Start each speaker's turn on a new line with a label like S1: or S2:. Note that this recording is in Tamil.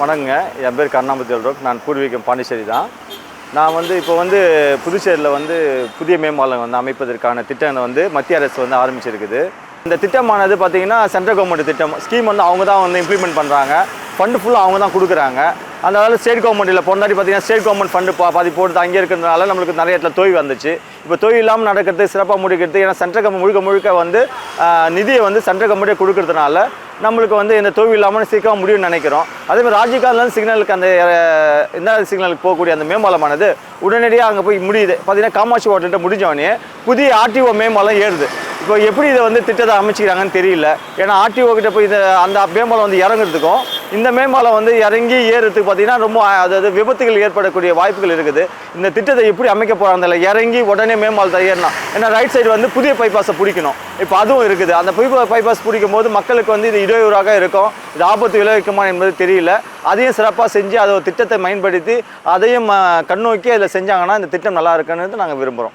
S1: வணக்கங்க. என் பேர் கருணாமதி அல்ரோக் நான் பூர்வீகம் பாண்டிச்சேரி தான். நான் வந்து இப்போ வந்து புதுச்சேரியில் வந்து புதிய மேம்பாலம் வந்து அமைப்பதற்கான திட்டம் வந்து மத்திய அரசு வந்து ஆரம்பிச்சிருக்குது. இந்த திட்டமானது பார்த்தீங்கன்னா சென்ட்ரல் கவர்மெண்ட் திட்டம். ஸ்கீம் வந்து அவங்க தான் வந்து இம்ப்ளிமெண்ட் பண்ணுறாங்க ஃபண்டு ஃபுல்லாக அவங்க தான் கொடுக்குறாங்க. அதனால ஸ்டேட் கவர்மெண்ட்டில் பொன்னாடி பார்த்தீங்கன்னா ஸ்டேட் கவர்மெண்ட் ஃபண்டு பா பாதி போட்டு அங்கே இருக்கிறதுனால நம்மளுக்கு நிறைய இடத்துல தொய்வு வந்துச்சு. இப்போ தொய்வு இல்லாமல் நடக்கிறது சிறப்பாக முடிக்கிறது ஏன்னா சென்ட்ரல் கவர்மெண்ட் முழுக்க முழுக்க வந்து நிதியை வந்து சென்ட்ரல் கவர்மெண்ட்டே கொடுக்கறதுனால நம்மளுக்கு வந்து இந்த தொழில் இல்லாமல் சீக்கிரம் முடியும்னு நினைக்கிறோம். அதே மாதிரி ராஜிகால்லேருந்து சிக்னலுக்கு அந்த இந்த சிக்னலுக்கு போகக்கூடிய அந்த மேம்பாலமானது உடனடியாக அங்கே போய் முடியுது. பார்த்தீங்கன்னா காமாட்சி ஹோட்டல்கிட்ட முடிஞ்சவொடனே புதிய ஆர்டிஓ மேம்பாலம் ஏறுது. இப்போ எப்படி இதை வந்து திட்டத்தை அமைச்சிக்கிறாங்கன்னு தெரியல. ஏன்னா ஆர்டிஓ கிட்ட போய் இதை அந்த மேம்பாலம் வந்து இறங்குறதுக்கும் இந்த மேம்பாலம் வந்து இறங்கி ஏறுறதுக்கு பார்த்தீங்கன்னா ரொம்ப அதாவது விபத்துகள் ஏற்படக்கூடிய வாய்ப்புகள் இருக்குது. இந்த திட்டத்தை எப்படி அமைக்க போகிறாங்க இறங்கி உடனே மேம்பாலத்தை ஏறணும். ஏன்னா ரைட் சைடு வந்து புதிய பைபாஸை பிடிக்கணும். இப்போ அதுவும் இருக்குது. அந்த புதிய பைபாஸ் பிடிக்கும் போது மக்களுக்கு வந்து இது இடையூறாக இருக்கும். இது ஆபத்து விளைவிக்குமா என்பது தெரியல. அதையும் சிறப்பாக செஞ்சு அதை ஒரு திட்டத்தை பயன்படுத்தி அதையும் கண்ணோக்கி அதில் செஞ்சாங்கன்னா இந்த திட்டம் நல்லா இருக்குன்னு நாங்கள் விரும்புகிறோம்